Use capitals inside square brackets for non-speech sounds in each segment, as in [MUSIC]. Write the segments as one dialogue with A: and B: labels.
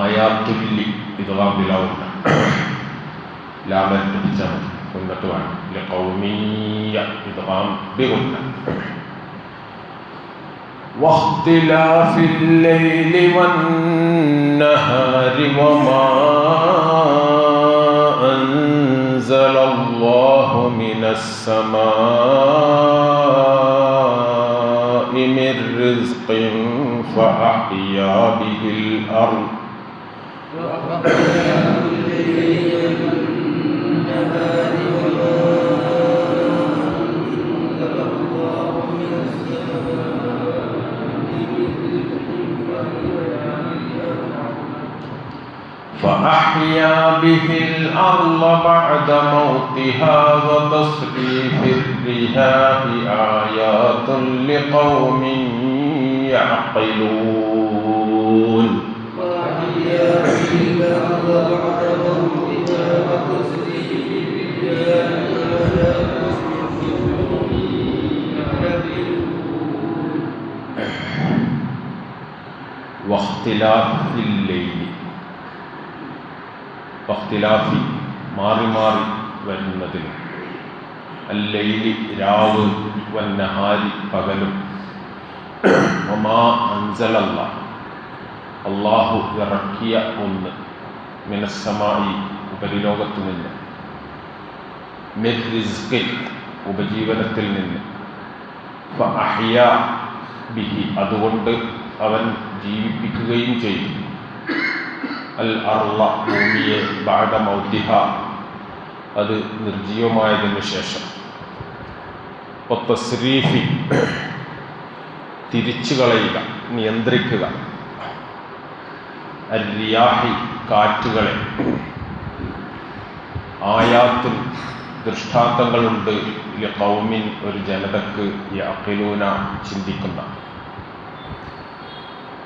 A: ويطل بضرب لون. لعملت بسبب كنا طبعا لقوم إضغام بغنة واختلاف الليل والنهار وما أنزل الله من السماء من رزق فأحيا به الأرض. فأحيا به الأرض بعد موتها وتصريف الرياح آيات لقوم يعقلون. واختلاف الليل വഖ്തിലാഫി മാറി മാറി വരുന്നതിന് അല്ലൈലി രാവ് വന്നഹാരി പകലും ഒമാ അൻസലല്ല അള്ളാഹു ഇറക്കിയ ഒന്ന് മിനസ്സമായി ഉപരിലോകത്തു നിന്ന് ഉപജീവനത്തിൽ നിന്ന് ബിഹി അതുകൊണ്ട് അവൻ ജീവിപ്പിക്കുകയും ചെയ്തു. അൽ അർള ഭൂമിയെ മൗത്തിഹ അത് നിർജീവമായതിനു ശേഷം. തസ്രീഫി തിരിച്ചു കളയുക നിയന്ത്രിക്കുക. റിയാഹി കാറ്റുകളെ. ആയാത്തും ദൃഷ്ടാന്തങ്ങളുണ്ട്. കൗമിൻ ഒരു ജനതക്ക് അഖിലൂന ചിന്തിക്കുന്ന.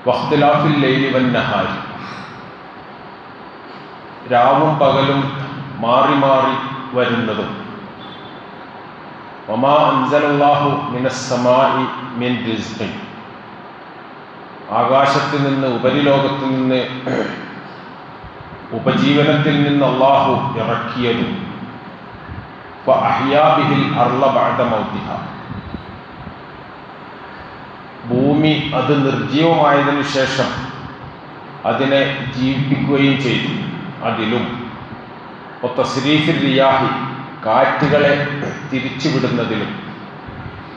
A: വഖ്തിലാഫിൽ ലൈലിവൻ നഹാരി. രാവും പകലും മാറി മാറി വരുന്നതും. ഒമാ അൻസലല്ലാഹു മിനസ്സമായി മിൻ റിസ്ഖിൻ. ആകാശത്തിൽ നിന്ന് ഉപരിലോകത്തിൽ നിന്ന് ഉപജീവനത്തിൽ നിന്ന് അള്ളാഹു ഇറക്കിയതും. ഭൂമി അത് നിർജീവമായതിനു ശേഷം അതിനെ ജീവിപ്പിക്കുകയും ചെയ്തു. അതിലും തസ്രീഫിൽ റിയാഹി കാറ്റുകളെ തിരിച്ചുവിടുന്നതിലും.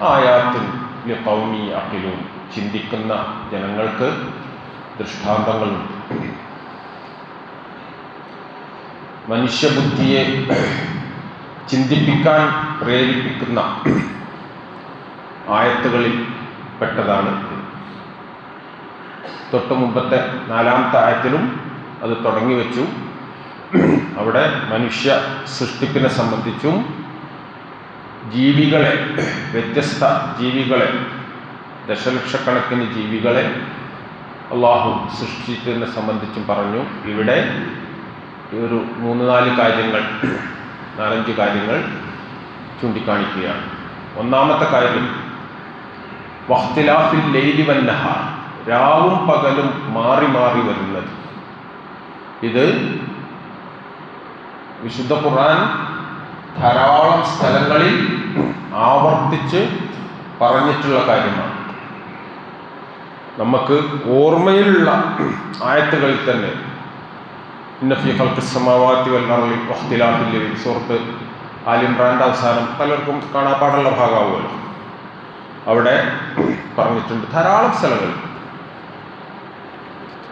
A: ആയാത്തും കൗമി അഖിലും ചിന്തിക്കുന്ന ജനങ്ങൾക്ക് ദൃഷ്ടാന്തങ്ങളുണ്ട്. മനുഷ്യബുദ്ധിയെ ചിന്തിപ്പിക്കാൻ പ്രേരിപ്പിക്കുന്ന ആയത്തുകളിൽ പെട്ടതാണ് തൊട്ട് മുമ്പത്തെ നാലാമത്തെ ആയത്തിലും അത് തുടങ്ങി വെച്ചു. അവിടെ മനുഷ്യ സൃഷ്ടിപ്പിനെ സംബന്ധിച്ചും ജീവികളെ വ്യത്യസ്ത ജീവികളെ ദശലക്ഷക്കണക്കിന് ജീവികളെ അള്ളാഹു സൃഷ്ടിച്ചതിനെ സംബന്ധിച്ചും പറഞ്ഞു. ഇവിടെ ഒരു മൂന്ന് നാല് കാര്യങ്ങൾ നാലഞ്ച് കാര്യങ്ങൾ ചൂണ്ടിക്കാണിക്കുകയാണ്. ഒന്നാമത്തെ കാര്യം വഖ്തിലാഫിൽ ലൈലി വന്നഹാർ രാവും പകലും മാറി മാറി വരുന്നത്. ഇത് വിശുദ്ധ ഖുർആൻ ധാരാളം സ്ഥലങ്ങളിൽ ആവർത്തിച്ച് പറഞ്ഞിട്ടുള്ള കാര്യമാണ്. നമുക്ക് ഓർമ്മയിലുള്ള ആയത്തുകളിൽ തന്നെ സമാവാത്തി വല്ലറലി വഖ്തിലാഫിൽ സുഹൃത്ത് ആലിംറാന്റെ അവസാനം പലർക്കും കാണാപ്പാടുള്ള ഭാഗമാവുമല്ലോ. അവിടെ പറഞ്ഞിട്ടുണ്ട് ധാരാളം സ്ഥലങ്ങൾ.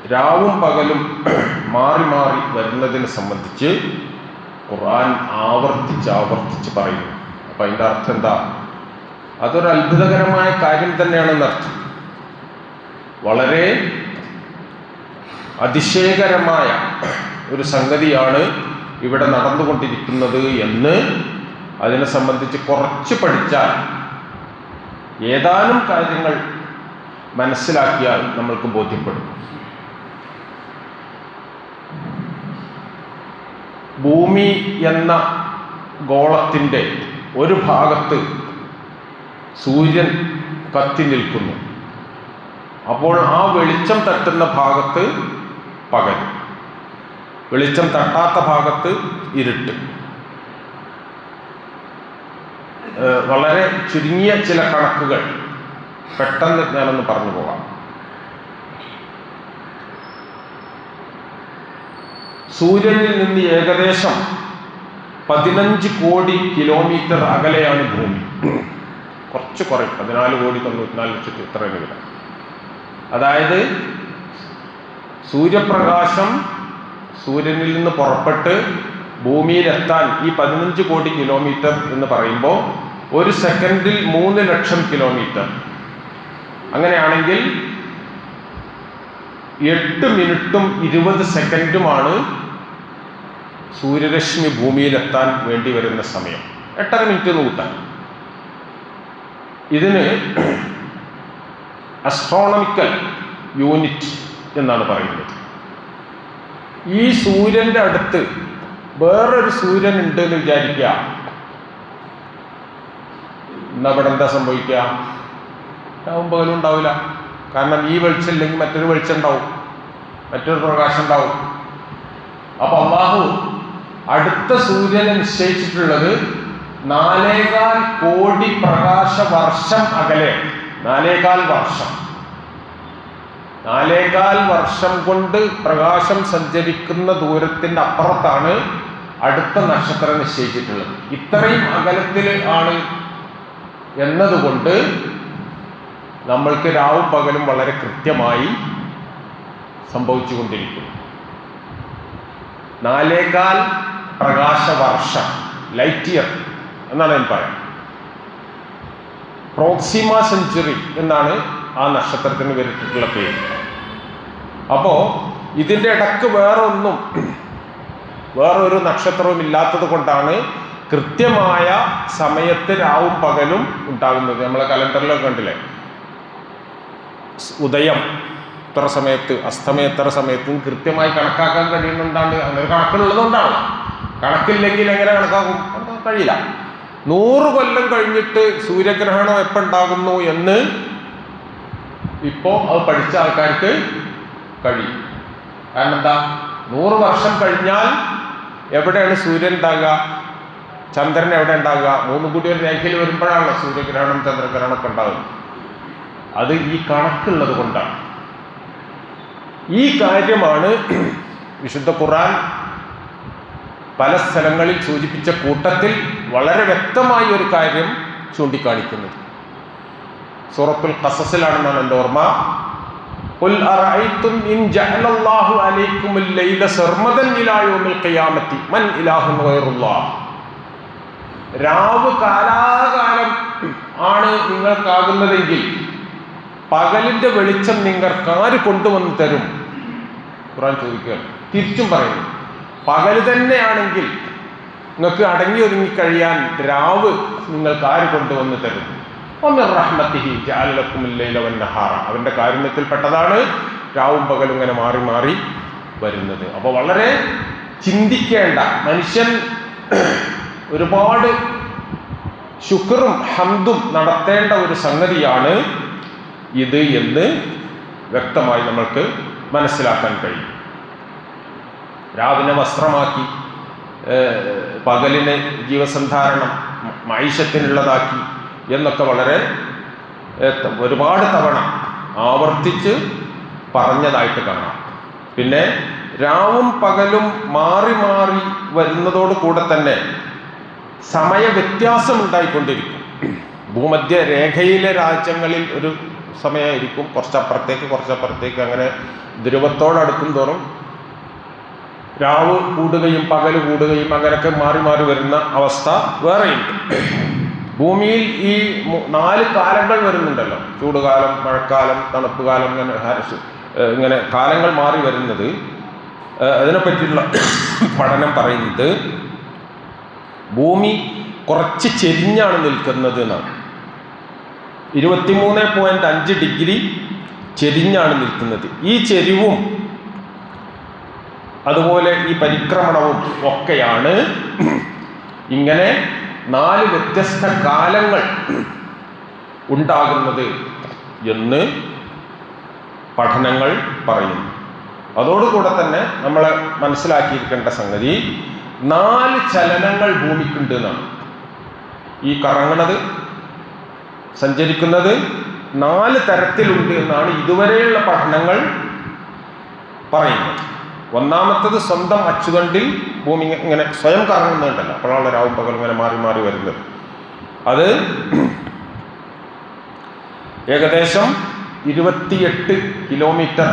A: രാവും പകലും മാറി മാറി വരുന്നതിനെ സംബന്ധിച്ച് ഖുർആൻ ആവർത്തിച്ച് ആവർത്തിച്ച് പറയുന്നു. അപ്പം അതിന്റെ അർത്ഥം എന്താ? അതൊരു അത്ഭുതകരമായ കാര്യം തന്നെയാണെന്ന് അർത്ഥം. വളരെ അതിശയകരമായ ഒരു സംഗതിയാണ് ഇവിടെ നടന്നുകൊണ്ടിരിക്കുന്നത് എന്ന് അതിനെ സംബന്ധിച്ച് കുറച്ച് പഠിച്ചാൽ ഏതാനും കാര്യങ്ങൾ മനസ്സിലാക്കിയാൽ നമ്മൾക്ക് ബോധ്യപ്പെടും. ഭൂമി എന്ന ഗോളത്തിന്റെ ഒരു ഭാഗത്ത് സൂര്യൻ കത്തി നിൽക്കുന്നു. അപ്പോൾ ആ വെളിച്ചം തട്ടുന്ന ഭാഗത്ത് പകൽ വെളിച്ചം തട്ടാത്ത ഭാഗത്ത് ഇരുട്ട്. വളരെ ചുരുങ്ങിയ ചില കണക്കുകൾ പെട്ടെന്ന് ഞാനൊന്ന് പറഞ്ഞു പോകാം. സൂര്യനിൽ നിന്ന് ഏകദേശം പതിനഞ്ച് കോടി കിലോമീറ്റർ അകലെയാണ് ഭൂമി. കുറച്ച് കുറയും. പതിനാല് കോടി തൊണ്ണൂറ്റിനാല് ലക്ഷത്തി ഇത്ര വരും അതായത് സൂര്യപ്രകാശം സൂര്യനിൽ നിന്ന് പുറപ്പെട്ട് ഭൂമിയിലെത്താൻ ഈ പതിനഞ്ച് കോടി കിലോമീറ്റർ എന്ന് പറയുമ്പോൾ ഒരു സെക്കൻഡിൽ മൂന്ന് ലക്ഷം കിലോമീറ്റർ. അങ്ങനെയാണെങ്കിൽ എട്ട് മിനിറ്റും ഇരുപത് സെക്കൻഡുമാണ് സൂര്യരശ്മി ഭൂമിയിലെത്താൻ വേണ്ടി വരുന്ന സമയം. എട്ടര മിനിറ്റ് എന്ന് കൂട്ടാൻ ഇതിന് അസ്ട്രോണമിക്കൽ യൂണിറ്റ് എന്നാണ് പറയുന്നത്. ഈ സൂര്യന്റെ അടുത്ത് വേറൊരു സൂര്യൻ ഉണ്ട് എന്ന് വിചാരിക്കുക. എന്നാ അവിടെ എന്താ സംഭവിക്കുക? ഉണ്ടാവില്ല. കാരണം ഈ വെളിച്ചം ഇല്ലെങ്കിൽ മറ്റൊരു വെളിച്ചം ഉണ്ടാവും. മറ്റൊരു പ്രകാശം ഉണ്ടാവും. അപ്പൊ അള്ളാഹു അടുത്ത സൂര്യനെ നിശ്ചയിച്ചിട്ടുള്ളത് നാലേകാൽ കോടി പ്രകാശ വർഷം അകലെ. നാലേകാൽ വർഷം. നാലേകാൽ വർഷം കൊണ്ട് പ്രകാശം സഞ്ചരിക്കുന്ന ദൂരത്തിന്റെ അപ്പുറത്താണ് അടുത്ത നക്ഷത്രം നിശ്ചയിച്ചിട്ടുള്ളത്. ഇത്രയും അകലത്തിൽ ആണ് എന്നതുകൊണ്ട് നമ്മൾക്ക് രാവും പകലും വളരെ കൃത്യമായി സംഭവിച്ചുകൊണ്ടിരിക്കുന്നു. നാലേകാൽ പ്രകാശ വർഷം ലൈറ്റ് ഇയർ എന്നാണ് ഞാൻ പറയാം പ്രോക്സിമ സെഞ്ചുറി എന്നാണ് ആ നക്ഷത്രത്തിന് വരുത്തിട്ടുള്ള പേര്. അപ്പോ ഇതിന്റെ ഇടയ്ക്ക് വേറൊന്നും വേറൊരു നക്ഷത്രവും ഇല്ലാത്തത് കൊണ്ടാണ് കൃത്യമായ സമയത്ത് രാവും പകലും ഉണ്ടാകുന്നത്. നമ്മളെ കലണ്ടറിലൊക്കെ കണ്ടില്ലേ? ഉദയം ഇത്ര സമയത്ത് അസ്തമയം എത്ര സമയത്തും കൃത്യമായി കണക്കാക്കാൻ കഴിയുന്നുണ്ടാണ്ട് അങ്ങനെ കണക്കിലുള്ളതുകൊണ്ടാണ് കണക്കില്ലെങ്കിൽ എങ്ങനെ കണക്കാക്കും? കഴിയില്ല. നൂറ് കൊല്ലം കഴിഞ്ഞിട്ട് സൂര്യഗ്രഹണം എപ്പോൾ ഉണ്ടാകുന്നു എന്ന് ഇപ്പോൾ അത് പഠിച്ച ആൾക്കാർക്ക് കഴിയും. കാരണം എന്താ? നൂറ് വർഷം കഴിഞ്ഞാൽ എവിടെയാണ് സൂര്യൻ ഉണ്ടാകുക? ചന്ദ്രൻ എവിടെ ഉണ്ടാകുക? മൂന്നും കൂടി ഒരു രേഖയിൽ വരുമ്പോഴാണല്ലോ സൂര്യഗ്രഹണം ചന്ദ്രഗ്രഹണം ഒക്കെ ഉണ്ടാകുന്നത് അത് ഈ കണക്കുള്ളത് കൊണ്ടാണ്. ഈ കാര്യമാണ് വിശുദ്ധ ഖുറാൻ പല സ്ഥലങ്ങളിൽ സൂചിപ്പിച്ച കൂട്ടത്തിൽ വളരെ വ്യക്തമായി ഒരു കാര്യം ചൂണ്ടിക്കാണിക്കുന്നത് സൂറത്തുൽ കസസിലാണെന്നാണ് എന്റെ ഓർമ്മ. രാവ് കാലാകാലം ആണ് നിങ്ങൾക്കാകുന്നതെങ്കിൽ പകലിന്റെ വെളിച്ചം നിങ്ങൾക്ക് ആര് കൊണ്ടുവന്ന് തരും. ഖുറാൻ ചോദിക്കുകയാണ്. തിരിച്ചും പറയുന്നു. പകൽ തന്നെയാണെങ്കിൽ നിങ്ങൾക്ക് അടങ്ങി ഒതുങ്ങി കഴിയാൻ രാവ് നിങ്ങൾക്ക് ആര് കൊണ്ടുവന്ന് തരും? അവന്റെ കാരുണ്യത്തിൽപ്പെട്ടതാണ് രാവും പകലും ഇങ്ങനെ മാറി മാറി വരുന്നത്. അപ്പോൾ വളരെ ചിന്തിക്കേണ്ട. മനുഷ്യൻ ഒരുപാട് ശുക്റും ഹന്തും നടത്തേണ്ട ഒരു സംഗതിയാണ് ഇത് എന്ന് വ്യക്തമായി നമ്മൾക്ക് മനസ്സിലാക്കാൻ കഴിയും. രാവിനെ വസ്ത്രമാക്കി പകലിന് ജീവസന്ധാരണം മൈഷത്തിനുള്ളതാക്കി എന്നൊക്കെ വളരെ ഒരുപാട് തവണ ആവർത്തിച്ച് പറഞ്ഞതായിട്ട് കാണാം. പിന്നെ രാവും പകലും മാറി മാറി വരുന്നതോട് കൂടെ തന്നെ സമയ വ്യത്യാസം ഉണ്ടായിക്കൊണ്ടിരിക്കും ഭൂമധ്യ രേഖയിലെ രാജ്യങ്ങളിൽ ഒരു സമയമായിരിക്കും. കുറച്ചപ്പുറത്തേക്ക് കുറച്ചപ്പുറത്തേക്ക് അങ്ങനെ ധ്രുവത്തോടടുക്കും തോറും രാവ് കൂടുകയും പകൽ കൂടുകയും അങ്ങനെയൊക്കെ മാറി മാറി വരുന്ന അവസ്ഥ വേറെയുണ്ട്. ഭൂമിയിൽ ഈ നാല് കാലങ്ങൾ വരുന്നുണ്ടല്ലോ. ചൂടുകാലം മഴക്കാലം തണുപ്പ് കാലം ഇങ്ങനെ ഇങ്ങനെ കാലങ്ങൾ മാറി വരുന്നത്. അതിനെ അതിനെപ്പറ്റിയുള്ള പഠനം പറയുന്നത് ഭൂമി കുറച്ച് ചെരിഞ്ഞാണ് നിൽക്കുന്നത് എന്നാണ്. ഇരുപത്തിമൂന്ന് പോയിന്റ് അഞ്ച് ഡിഗ്രി ചെരിഞ്ഞാണ് നിൽക്കുന്നത്. ഈ ചെരിവും അതുപോലെ ഈ പരിക്രമണവും ഒക്കെയാണ് ഇങ്ങനെ നാല് വ്യത്യസ്ത കാലങ്ങൾ ഉണ്ടാകുന്നത് എന്ന് പഠനങ്ങൾ പറയുന്നു. അതോടുകൂടെ തന്നെ നമ്മൾ മനസ്സിലാക്കിയിരിക്കേണ്ട സംഗതി നാല് ചലനങ്ങൾ ഭൂമിക്കുണ്ട് എന്നാണ്. ഈ കറങ്ങണത് സഞ്ചരിക്കുന്നത് നാല് തരത്തിലുണ്ട് എന്നാണ് ഇതുവരെയുള്ള പഠനങ്ങൾ പറയുന്നത്. ഒന്നാമത്തത് സ്വന്തം അച്ചുതണ്ടിൽ ഭൂമി ഇങ്ങനെ സ്വയം കറങ്ങുന്നുണ്ടല്ലോ. അപ്പോഴാണ് രാവും പകൽ ഇങ്ങനെ മാറി മാറി വരുന്നത്. അത് ഏകദേശം ഇരുപത്തിയെട്ട് കിലോമീറ്റർ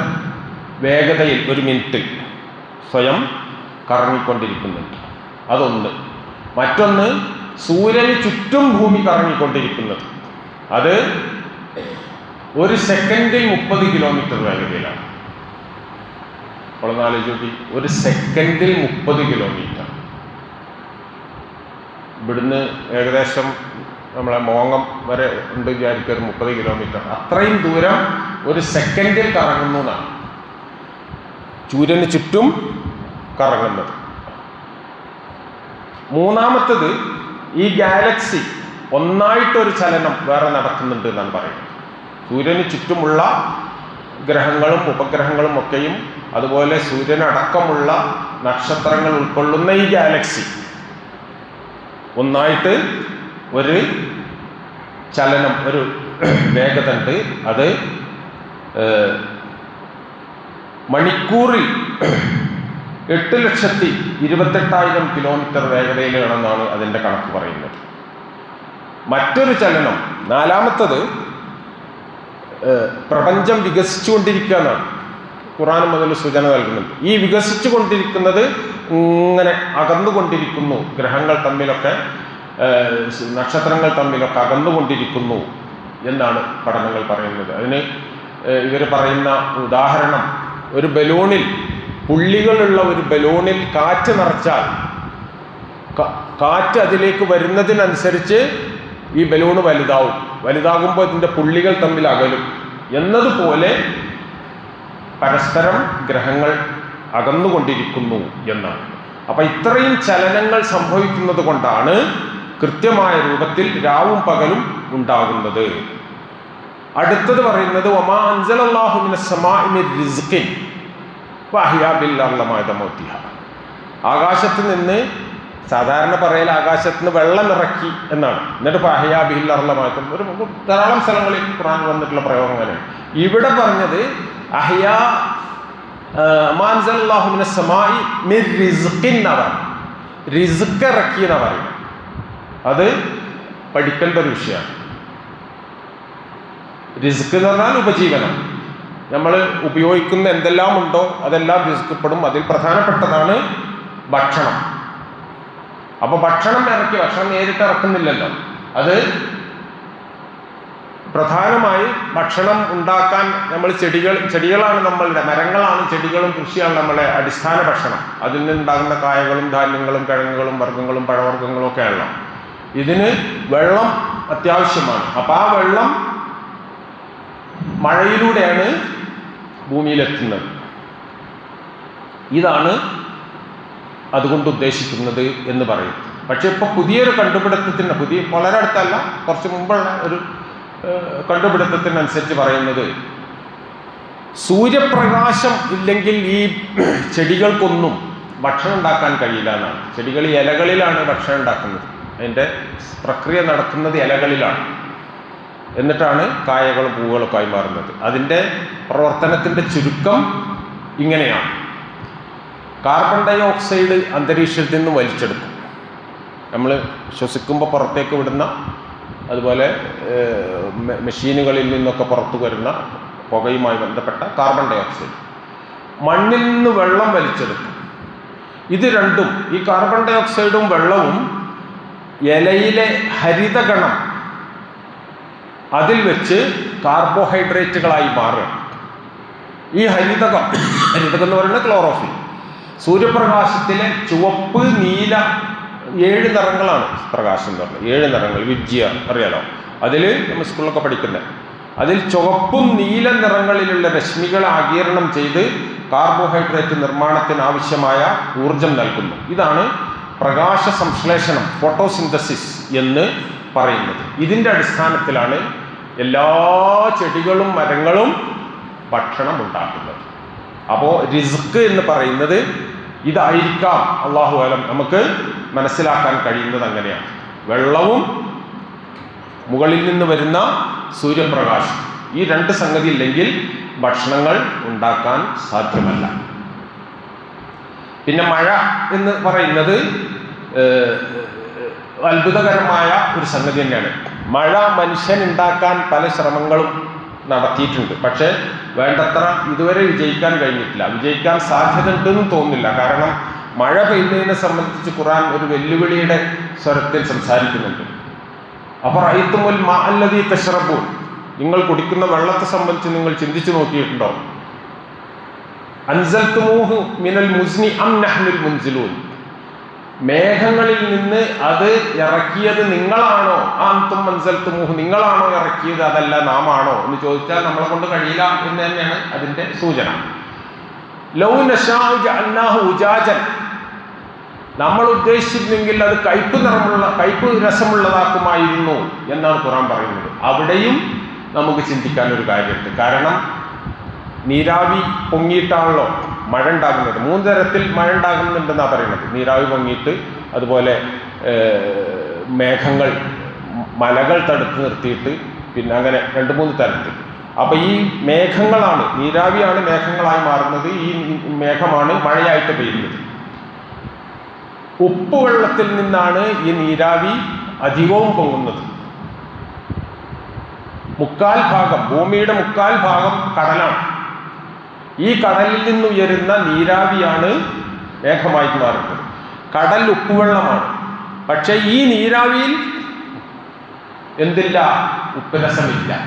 A: വേഗതയിൽ ഒരു മിനിറ്റ് സ്വയം കറങ്ങിക്കൊണ്ടിരിക്കുന്നുണ്ട്. അതൊന്ന്. മറ്റൊന്ന് സൂര്യന് ചുറ്റും ഭൂമി കറങ്ങിക്കൊണ്ടിരിക്കുന്നത്. അത് ഒരു സെക്കൻഡിൽ മുപ്പത് കിലോമീറ്റർ വേഗതയിലാണ്. അപ്പോൾ ആലോചിച്ച് ഒരു സെക്കൻഡിൽ മുപ്പത് കിലോമീറ്റർ. ഇവിടുന്ന് ഏകദേശം നമ്മളെ മോങ്ങം വരെ ഉണ്ട് വിചാരിക്കുക ഒരു മുപ്പത് കിലോമീറ്റർ. അത്രയും ദൂരം ഒരു സെക്കൻഡിൽ കറങ്ങുന്നു എന്നാണ്. സൂര്യന് ചുറ്റും കറങ്ങുന്നത്. മൂന്നാമത്തത് ഈ ഗാലക്സി ഒന്നായിട്ടൊരു ചലനം വേറെ നടക്കുന്നുണ്ട് എന്നാണ് പറയുന്നത്. സൂര്യന് ചുറ്റുമുള്ള ഗ്രഹങ്ങളും ഉപഗ്രഹങ്ങളും ഒക്കെയും അതുപോലെ സൂര്യനടക്കമുള്ള നക്ഷത്രങ്ങൾ ഉൾക്കൊള്ളുന്ന ഈ ഗാലക്സി. ഒന്നായിട്ട് ഒരു ചലനം ഒരു [CLEARS THROAT] വേഗതണ്ട്. അത് മണിക്കൂറിൽ [CLEARS THROAT] എട്ട് ലക്ഷത്തി ഇരുപത്തെട്ടായിരം കിലോമീറ്റർ വേഗതയിലാണെന്നാണ് അതിന്റെ കണക്ക് പറയുന്നത്. മറ്റൊരു ചലനം നാലാമത്തത് പ്രപഞ്ചം വികസിച്ചുകൊണ്ടിരിക്കുക എന്നാണ് ഖുറാൻ മുതൽ സൂചന നൽകുന്നുണ്ട്. ഈ വികസിച്ചു കൊണ്ടിരിക്കുന്നത് ഇങ്ങനെ അകന്നുകൊണ്ടിരിക്കുന്നു. ഗ്രഹങ്ങൾ തമ്മിലൊക്കെ നക്ഷത്രങ്ങൾ തമ്മിലൊക്കെ അകന്നുകൊണ്ടിരിക്കുന്നു എന്നാണ് പഠനങ്ങൾ പറയുന്നത്. അതിന് ഇവർ പറയുന്ന ഉദാഹരണം ഒരു ബലൂണിൽ പുള്ളികളുള്ള ഒരു ബലൂണിൽ കാറ്റ് നിറച്ചാൽ കാറ്റ് അതിലേക്ക് വരുന്നതിനനുസരിച്ച് ഈ ബലൂണ് വലുതാവും. വലുതാകുമ്പോൾ ഇതിന്റെ പുള്ളികൾ തമ്മിൽ അകലും. എന്നതുപോലെ പരസ്പരം ഗ്രഹങ്ങൾ അകന്നുകൊണ്ടിരിക്കുന്നു എന്നാണ്. അപ്പം ഇത്രയും ചലനങ്ങൾ സംഭവിക്കുന്നത് കൊണ്ടാണ് കൃത്യമായ രൂപത്തിൽ രാവും പകലും ഉണ്ടാകുന്നത്. അടുത്തത് പറയുന്നത് ഒമാ വാഹിയാബില്ലമോത്തിഹ ആകാശത്ത് നിന്ന് സാധാരണ പറയൽ ആകാശത്ത് നിന്ന് വെള്ളം ഇറക്കി എന്നാണ്. എന്നിട്ട് ഫാഹിയ ബിഹില്ലറുള്ള മാറ്റം ഒരു ധാരാളം സ്ഥലങ്ങളിൽ ഖുറാൻ വന്നിട്ടുള്ള പ്രയോഗം ഇവിടെ പറഞ്ഞത് അഹ്യ മാൻസലാഹുമിന സമായി മിർ റിസ്കിൻ എന്നാ പറയുന്നത്. റിസ്ക് ഇറക്കി എന്നാ പറയുന്നത്. അത് പഠിക്കേണ്ട ഒരു വിഷയമാണ്. റിസ്ക് എന്ന് പറഞ്ഞാൽ ഉപജീവനം. നമ്മൾ ഉപയോഗിക്കുന്ന എന്തെല്ലാം ഉണ്ടോ അതെല്ലാം റിസ്ക്പ്പെടും അതിൽ പ്രധാനപ്പെട്ടതാണ് ഭക്ഷണം. അപ്പൊ ഭക്ഷണം ഇറക്കി ഭക്ഷണം നേരിട്ട് ഇറക്കുന്നില്ലല്ലോ. അത് പ്രധാനമായി ഭക്ഷണം ഉണ്ടാക്കാൻ നമ്മൾ ചെടികൾ ചെടികളാണ് നമ്മളുടെ മരങ്ങളാണ് ചെടികളും കൃഷിയാണ് നമ്മളെ അടിസ്ഥാന ഭക്ഷണം. അതിൽ നിന്നുണ്ടാകുന്ന കായകളും ധാന്യങ്ങളും കിഴങ്ങുകളും വർഗങ്ങളും പഴവർഗങ്ങളും ഒക്കെയാണല്ലോ ഇതിന് വെള്ളം അത്യാവശ്യമാണ്. അപ്പം ആ വെള്ളം മഴയിലൂടെയാണ് ഭൂമിയിലെത്തുന്നത്. ഇതാണ് അതുകൊണ്ട് ഉദ്ദേശിക്കുന്നത് എന്ന് പറയും. പക്ഷെ ഇപ്പോൾ പുതിയൊരു കണ്ടുപിടുത്തത്തിന് പുതിയ വളരെ അടുത്തല്ല കുറച്ച് മുമ്പുള്ള ഒരു കണ്ടുപിടുത്തത്തിനനുസരിച്ച് പറയുന്നത് സൂര്യപ്രകാശം ഇല്ലെങ്കിൽ ഈ ചെടികൾക്കൊന്നും ഭക്ഷണം ഉണ്ടാക്കാൻ കഴിയില്ല എന്നാണ്. ചെടികൾ ഇലകളിലാണ് ഭക്ഷണം ഉണ്ടാക്കുന്നത്. അതിന്റെ പ്രക്രിയ നടക്കുന്നത് ഇലകളിലാണ്. എന്നിട്ടാണ് കായകളും പൂവുകളൊക്കെ ആയി മാറുന്നത്. അതിന്റെ പ്രവർത്തനത്തിന്റെ ചുരുക്കം ഇങ്ങനെയാണ്. കാർബൺ ഡൈ ഓക്സൈഡ് അന്തരീക്ഷത്തിൽ നിന്ന് വലിച്ചെടുക്കും. നമ്മൾ ശ്വസിക്കുമ്പോൾ പുറത്തേക്ക് വിടുന്ന അതുപോലെ മെഷീനുകളിൽ നിന്നൊക്കെ പുറത്തു വരുന്ന പുകയുമായി ബന്ധപ്പെട്ട കാർബൺ ഡൈ ഓക്സൈഡ് മണ്ണിൽ നിന്ന് വെള്ളം വലിച്ചെടുക്കും. ഇത് രണ്ടും ഈ കാർബൺ ഡൈ ഓക്സൈഡും വെള്ളവും ഇലയിലെ ഹരിതഗണം അതിൽ വെച്ച് കാർബോഹൈഡ്രേറ്റുകളായി മാറുക ഈ ഹരിതകം ഹരിതകം എന്ന് പറയുന്നത് ക്ലോറോഫിൽ. സൂര്യപ്രകാശത്തിലെ ചുവപ്പ് നീല ഏഴ് നിറങ്ങളാണ് പ്രകാശം എന്ന് പറഞ്ഞത്. ഏഴ് നിറങ്ങൾ വിജ്യ അറിയാലോ? അതിൽ നമ്മൾ സ്കൂളിലൊക്കെ പഠിക്കുന്നത് അതിൽ ചുവപ്പും നീല നിറങ്ങളിലുള്ള രശ്മികളെ ആകീരണം ചെയ്ത് കാർബോഹൈഡ്രേറ്റ് നിർമ്മാണത്തിന് ആവശ്യമായ ഊർജം നൽകുന്നു. ഇതാണ് പ്രകാശ സംശ്ലേഷണം ഫോട്ടോസിന്തസിസ് എന്ന് പറയുന്നത്. ഇതിന്റെ അടിസ്ഥാനത്തിലാണ് എല്ലാ ചെടികളും മരങ്ങളും ഭക്ഷണം ഉണ്ടാക്കുന്നത്. അപ്പോൾ റിസ്ക് എന്ന് പറയുന്നത് ഇതായിരിക്കാം. അള്ളാഹു അലം നമുക്ക് മനസ്സിലാക്കാൻ കഴിയുന്നത് അങ്ങനെയാണ്. വെള്ളവും മുകളിൽ നിന്ന് വരുന്ന സൂര്യപ്രകാശം. ഈ രണ്ട് സംഗതി ഇല്ലെങ്കിൽ ഭക്ഷണങ്ങൾ ഉണ്ടാക്കാൻ സാധ്യമല്ല. പിന്നെ മഴ എന്ന് പറയുന്നത് അത്ഭുതകരമായ ഒരു സംഗതി തന്നെയാണ്. മഴ മനുഷ്യൻ ഉണ്ടാക്കാൻ പല ശ്രമങ്ങളും നടത്തിയിട്ടുണ്ട്. പക്ഷേ വേണ്ടത്ര ഇതുവരെ വിജയിക്കാൻ കഴിഞ്ഞിട്ടില്ല. വിജയിക്കാൻ സാധ്യത ഉണ്ടെന്നും തോന്നുന്നില്ല. കാരണം മഴ പെയ്യുന്നതിനെ സംബന്ധിച്ച് ഖുറാൻ ഒരു വെല്ലുവിളിയുടെ സ്വരത്തിൽ സംസാരിക്കുന്നുണ്ട്. അപ്പോൾ റൈത്തുമുൽ മാ അല്ലതി തഷ്റബൂൻ. നിങ്ങൾ കുടിക്കുന്ന വെള്ളത്തെ സംബന്ധിച്ച് നിങ്ങൾ ചിന്തിച്ചു നോക്കിയിട്ടുണ്ടോ? അൻസൽ മിനൽ മുസ്നി അം നഹ്നുൽ മുൻസിലൂൻ. മേഘങ്ങളിൽ നിന്ന് അത് ഇറക്കിയത് നിങ്ങളാണോ? ആ അന്തും അൻസൽത്തുമൂഹു നിങ്ങളാണോ ഇറക്കിയത്? അതല്ല നാം ആണോ എന്ന് ചോദിച്ചാൽ നമ്മളെ കൊണ്ട് കഴിയില്ല എന്ന് തന്നെയാണ് അതിന്റെ സൂചന. ലൗ ഉജാജൻ. നമ്മൾ ഉദ്ദേശിച്ചിരുന്നെങ്കിൽ അത് കയ്പ് നിറമുള്ള കയ്പ് രസമുള്ളതാക്കുമായിരുന്നു എന്നാണ് ഖുറാൻ പറയുന്നത്. അവിടെയും നമുക്ക് ചിന്തിക്കാൻ ഒരു കാര്യമുണ്ട്. കാരണം നീരാവി പൊങ്ങിയിട്ടാണല്ലോ. മഴ ഉണ്ടാകുന്നത് മൂന്ന് തരത്തിൽ മഴ ഉണ്ടാകുന്നുണ്ടെന്നാണ് പറയുന്നത്. നീരാവി പൊങ്ങിയിട്ട് അതുപോലെ മേഘങ്ങൾ മലകൾ തടുത്ത് നിർത്തിയിട്ട് പിന്നെ അങ്ങനെ രണ്ട് മൂന്ന് തരത്തിൽ. അപ്പൊ ഈ മേഘങ്ങളാണ് നീരാവിയാണ് മേഘങ്ങളായി മാറുന്നത്. ഈ മേഘമാണ് മഴയായിട്ട് പെയ്യുന്നത്. ഉപ്പുവെള്ളത്തിൽ നിന്നാണ് ഈ നീരാവി അധികവും പൊങ്ങുന്നത്. മുക്കാൽ ഭാഗം ഭൂമിയുടെ മുക്കാൽ ഭാഗം കടലാണ്. ഈ കടലിൽ നിന്ന് ഉയരുന്ന നീരാവിയാണ് മേഘമായി മാറുന്നത്. കടൽ ഉപ്പുവെള്ളമാണ്. പക്ഷെ ഈ നീരാവിയിൽ എന്തില്ല? ഉപ്പുരസമില്ല.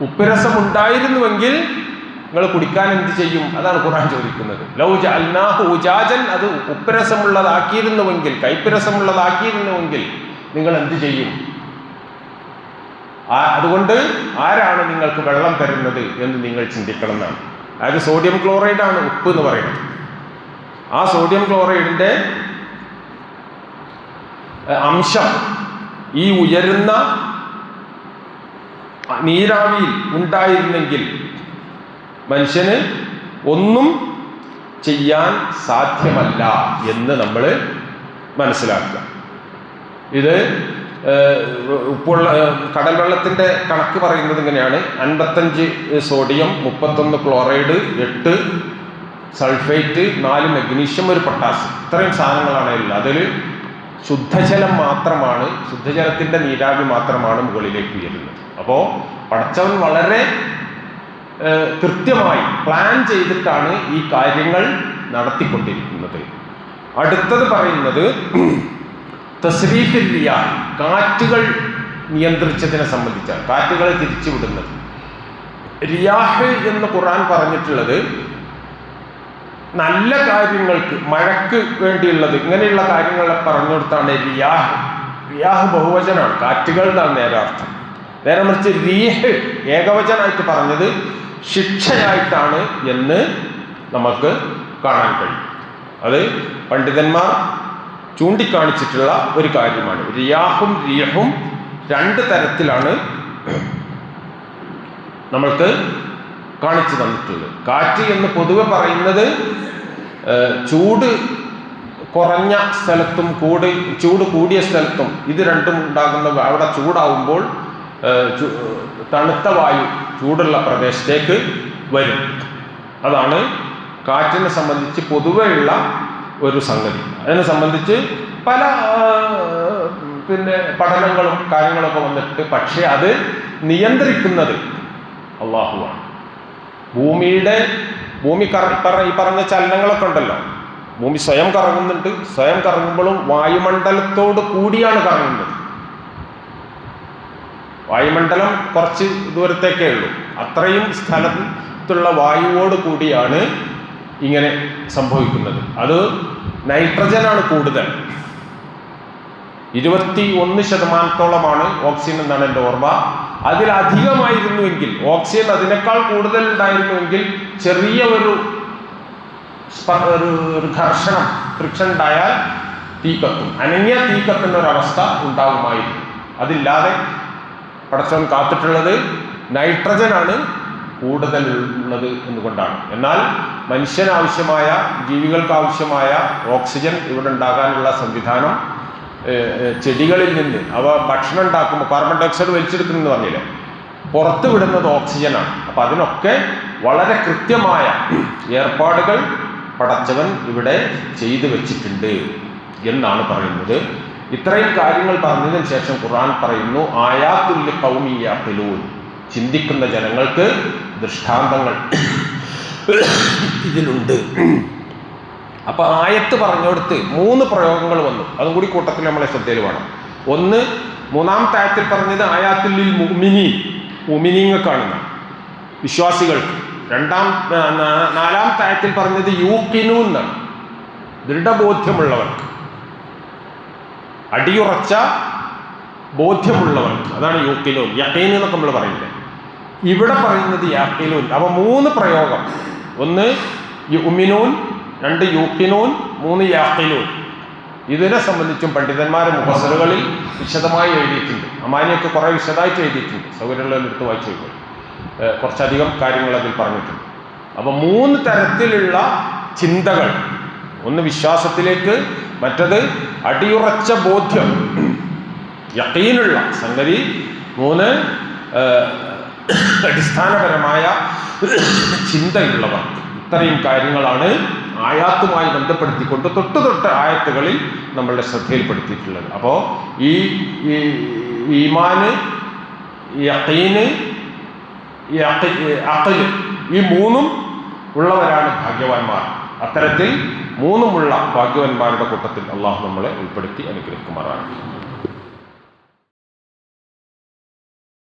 A: ഉപ്പുരസം ഉണ്ടായിരുന്നുവെങ്കിൽ നിങ്ങൾ കുടിക്കാൻ എന്ത് ചെയ്യും? അതാണ് ഖുർആൻ ചോദിക്കുന്നത്. ലൗജ അൽനാഹുജാജൻ അത് ഉപ്പുരസമുള്ളതാക്കിയിരുന്നുവെങ്കിൽ കൈപ്പുരസമുള്ളതാക്കിയിരുന്നുവെങ്കിൽ നിങ്ങൾ എന്ത് ചെയ്യും? അതുകൊണ്ട് ആരാണ് നിങ്ങൾക്ക് വെള്ളം തരുന്നത് എന്ന് നിങ്ങൾ ചിന്തിക്കണം എന്നാണ്. അതായത് സോഡിയം ക്ലോറൈഡ് ആണ് ഉപ്പ് എന്ന് പറയുന്നത്. ആ സോഡിയം ക്ലോറൈഡിന്റെ അംശം ഈ ഉയരുന്ന നീരാവിയിൽ ഉണ്ടായിരുന്നെങ്കിൽ മനുഷ്യന് ഒന്നും ചെയ്യാൻ സാധ്യമല്ല എന്ന് നമ്മൾ മനസ്സിലാക്കുക. ഇത് ഉപ്പുള്ള കടൽ വെള്ളത്തിന്റെ കണക്ക് പറയുന്നത് ഇങ്ങനെയാണ്. അൻപത്തഞ്ച് സോഡിയം മുപ്പത്തൊന്ന് ക്ലോറൈഡ് എട്ട് സൾഫേറ്റ് നാല് മഗ്നീഷ്യം ഒരു പൊട്ടാസ് ഇത്രയും സാധനങ്ങളാണ് ഉള്ളത് അതിൽ ശുദ്ധജലം മാത്രമാണ് ശുദ്ധജലത്തിന്റെ നീരാവി മാത്രമാണ് മുകളിലേക്ക് ഉയരുന്നത്. അപ്പോൾ പടച്ചവൻ വളരെ കൃത്യമായി പ്ലാൻ ചെയ്തിട്ടാണ് ഈ കാര്യങ്ങൾ നടത്തിക്കൊണ്ടിരിക്കുന്നത്. അടുത്തത് പറയുന്നത് തസ്രീഫിൽ കാറ്റുകൾ നിയന്ത്രിച്ചതിനെ സംബന്ധിച്ചാണ് കാറ്റുകളെ തിരിച്ചുവിടുന്നത്. റിയാഹ് എന്ന് ഖുർആൻ പറഞ്ഞിട്ടുള്ളത് നല്ല കാര്യങ്ങൾക്ക് മഴയ്ക്ക് വേണ്ടിയുള്ളത് ഇങ്ങനെയുള്ള കാര്യങ്ങളെ പറഞ്ഞു കൊടുത്താണ് റിയാഹ്. റിയാഹ് ബഹുവചനാണ് കാറ്റുകൾ എന്നാണ് നേരെ അർത്ഥം. നേരെ മറിച്ച് റീഹ് ഏകവചനായിട്ട് പറഞ്ഞത് ശിക്ഷയായിട്ടാണ് എന്ന് നമുക്ക് കാണാൻ കഴിയും. അത് പണ്ഡിതന്മാർ ചൂണ്ടിക്കാണിച്ചിട്ടുള്ള ഒരു കാര്യമാണ്. റിയാഹും റിയഹും രണ്ട് തരത്തിലാണ് നമ്മൾക്ക് കാണിച്ചു തന്നിട്ടുള്ളത്. കാറ്റ് എന്ന് പൊതുവെ പറയുന്നത് ചൂട് കുറഞ്ഞ സ്ഥലത്തും കൂടി ചൂട് കൂടിയ സ്ഥലത്തും ഇത് രണ്ടും ഉണ്ടാകുന്ന അവിടെ ചൂടാവുമ്പോൾ തണുത്ത വായു ചൂടുള്ള പ്രദേശത്തേക്ക് വരും. അതാണ് കാറ്റിനെ സംബന്ധിച്ച് പൊതുവെയുള്ള ഒരു സംഗതി. അതിനെ സംബന്ധിച്ച് പല പിന്നെ പഠനങ്ങളും കാര്യങ്ങളൊക്കെ വന്നിട്ട് പക്ഷേ അത് നിയന്ത്രിക്കുന്നത് അള്ളാഹുവാണ്. ഭൂമിയുടെ ഭൂമി ഈ പറഞ്ഞ ചലനങ്ങളൊക്കെ ഉണ്ടല്ലോ. ഭൂമി സ്വയം കറങ്ങുന്നുണ്ട്. സ്വയം കറങ്ങുമ്പോഴും വായുമണ്ഡലത്തോട് കൂടിയാണ് കറങ്ങുന്നത്. വായുമണ്ഡലം കുറച്ച് ദൂരത്തേക്കേ ഉള്ളൂ. അത്രയും സ്ഥലത്തുള്ള വായുവോട് കൂടിയാണ് ഇങ്ങനെ സംഭവിക്കുന്നത്. അത് നൈട്രജനാണ് കൂടുതൽ. ഇരുപത്തി ഒന്ന് ശതമാനത്തോളമാണ് ഓക്സിജൻ എന്നാണ് എന്റെ ഓർമ്മ. അതിലധികമായിരുന്നുവെങ്കിൽ ഓക്സിജൻ അതിനേക്കാൾ കൂടുതൽ ഉണ്ടായിരുന്നുവെങ്കിൽ ചെറിയ ഒരു ഒരു ഘർഷണം ഫ്രിക്ഷൻ ഉണ്ടായാൽ തീ കത്തും അനങ്ങിയ തീ കത്തുന്ന ഒരവസ്ഥ ഉണ്ടാകുമായിരുന്നു അതില്ലാതെ പടച്ചവൻ കാത്തിട്ടുള്ളത് നൈട്രജനാണ് കൂടുതലുള്ളത് എന്നുകൊണ്ടാണ് എന്നാൽ മനുഷ്യനാവശ്യമായ ജീവികൾക്ക് ആവശ്യമായ ഓക്സിജൻ ഇവിടെ ഉണ്ടാകാനുള്ള സംവിധാനം ചെടികളിൽ നിന്ന് അവ ഭക്ഷണം ഉണ്ടാക്കുമ്പോൾ കാർബൺ ഡൈ ഓക്സൈഡ് വലിച്ചെടുക്കുന്നു പറഞ്ഞില്ലേ? പുറത്തു വിടുന്നത് ഓക്സിജനാണ്. അപ്പം അതിനൊക്കെ വളരെ കൃത്യമായ ഏർപ്പാടുകൾ പടച്ചവൻ ഇവിടെ ചെയ്തു വച്ചിട്ടുണ്ട് എന്നാണ് പറയുന്നത്. ഇത്രയും കാര്യങ്ങൾ പറഞ്ഞതിന് ശേഷം ഖുർആൻ പറയുന്നു ആയാത്തുല്യ കൗമിയാത്തിലൂൻ ചിന്തിക്കുന്ന ജനങ്ങൾക്ക് ദൃഷ്ടാന്തങ്ങൾ ഇതിലുണ്ട്. അപ്പൊ ആയത്ത് പറഞ്ഞെടുത്ത് മൂന്ന് പ്രയോഗങ്ങൾ വന്നു. അതും കൂടി കൂട്ടത്തിൽ നമ്മളെ ശ്രദ്ധയിൽ വേണം. ഒന്ന് മൂന്നാമത്തെ ആയത്തിൽ പറഞ്ഞത് ആയാത്തിൽ മുമിനി കാണുന്ന വിശ്വാസികൾക്ക്. രണ്ടാം നാലാമത്തെ ആയത്തിൽ പറഞ്ഞത് യൂക്കിനു എന്നാണ് ദൃഢബോധ്യമുള്ളവർക്ക്. അടിയുറച്ച ബോധ്യമുള്ളവർക്ക്. അതാണ് യൂക്കിനു യക്കീൻ എന്നൊക്കെ നമ്മൾ പറയുന്നത്. ഇവിടെ പറയുന്നത് യാക്കിനൂൻ. അപ്പൊ മൂന്ന് പ്രയോഗം. ഒന്ന് യുമിനൂൻ രണ്ട് യൂക്കിനൂൻ മൂന്ന് യാക്കിനൂൻ. ഇതിനെ സംബന്ധിച്ചും പണ്ഡിതന്മാരെ മുഹസറുകളിൽ വിശദമായി എഴുതിയിട്ടുണ്ട്. അമാനിയൊക്കെ കുറേ വിശദമായിട്ട് എഴുതിയിട്ടുണ്ട്. സൗകര്യമുള്ളവർ എടുത്ത് വായിച്ചു നോക്കുക കുറച്ചധികം കാര്യങ്ങൾ അതിൽ പറഞ്ഞിട്ടുണ്ട്. അപ്പോൾ മൂന്ന് തരത്തിലുള്ള ചിന്തകൾ. ഒന്ന് വിശ്വാസത്തിലേക്ക് മറ്റത് അടിയുറച്ച ബോധ്യം. യക്കീനുള്ള സംഗതി. മൂന്ന് അടിസ്ഥാനപരമായ ചിന്തയുള്ളവർ. ഇത്രയും കാര്യങ്ങളാണ് ആയാത്തുമായി ബന്ധപ്പെടുത്തിക്കൊണ്ട് തൊട്ട് തൊട്ട് ആയത്തുകളിൽ നമ്മളുടെ ശ്രദ്ധയിൽപ്പെടുത്തിയിട്ടുള്ളത്. അപ്പോൾ ഈ ഈമാന് യക്കീന് അക്കൽ ഈ മൂന്നും ഉള്ളവരാണ് ഭാഗ്യവാന്മാർ. അത്തരത്തിൽ മൂന്നുമുള്ള ഭാഗ്യവാന്മാരുടെ കൂട്ടത്തിൽ അള്ളാഹു നമ്മളെ ഉൾപ്പെടുത്തി അനുഗ്രഹിക്കുമാറാണ്